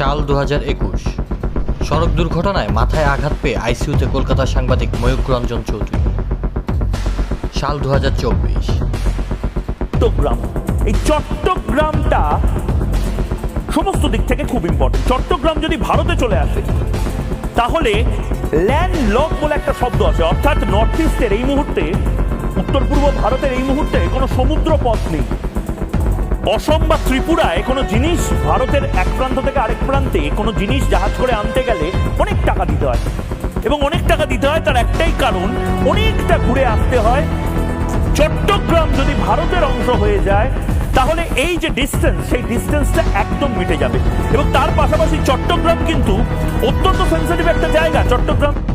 সাল দু সড়ক দুর্ঘটনায় মাথায় আঘাত পেয়ে আইসিইউতে কলকাতা সাংবাদিক ময়ূক রঞ্জন চৌধুরী। সাল দু চট্টগ্রাম। এই চট্টগ্রামটা সমস্ত দিক থেকে খুব ইম্পর্টেন্ট চট্টগ্রাম যদি ভারতে চলে আসে, তাহলে ল্যান্ড লক বলে একটা শব্দ আছে। অর্থাৎ নর্থ ইস্টের এই মুহূর্তে উত্তর পূর্ব ভারতের এই মুহূর্তে কোনো সমুদ্র পথ নেই। অসম বা ত্রিপুরায় কোনো জিনিস ভারতের এক প্রান্ত থেকে আরেক প্রান্তে কোনো জিনিস জাহাজ করে আনতে গেলে অনেক টাকা দিতে হয়। এবং অনেক টাকা দিতে হয় তার একটাই কারণ, অনেকটা ঘুরে আসতে হয়। চট্টগ্রাম যদি ভারতের অংশ হয়ে যায়, তাহলে এই যে ডিস্টেন্স সেই ডিস্টেন্সটা একদম মিটে যাবে। এবং তার পাশাপাশি চট্টগ্রাম কিন্তু অত্যন্ত সেন্সিটিভ একটা জায়গা, চট্টগ্রাম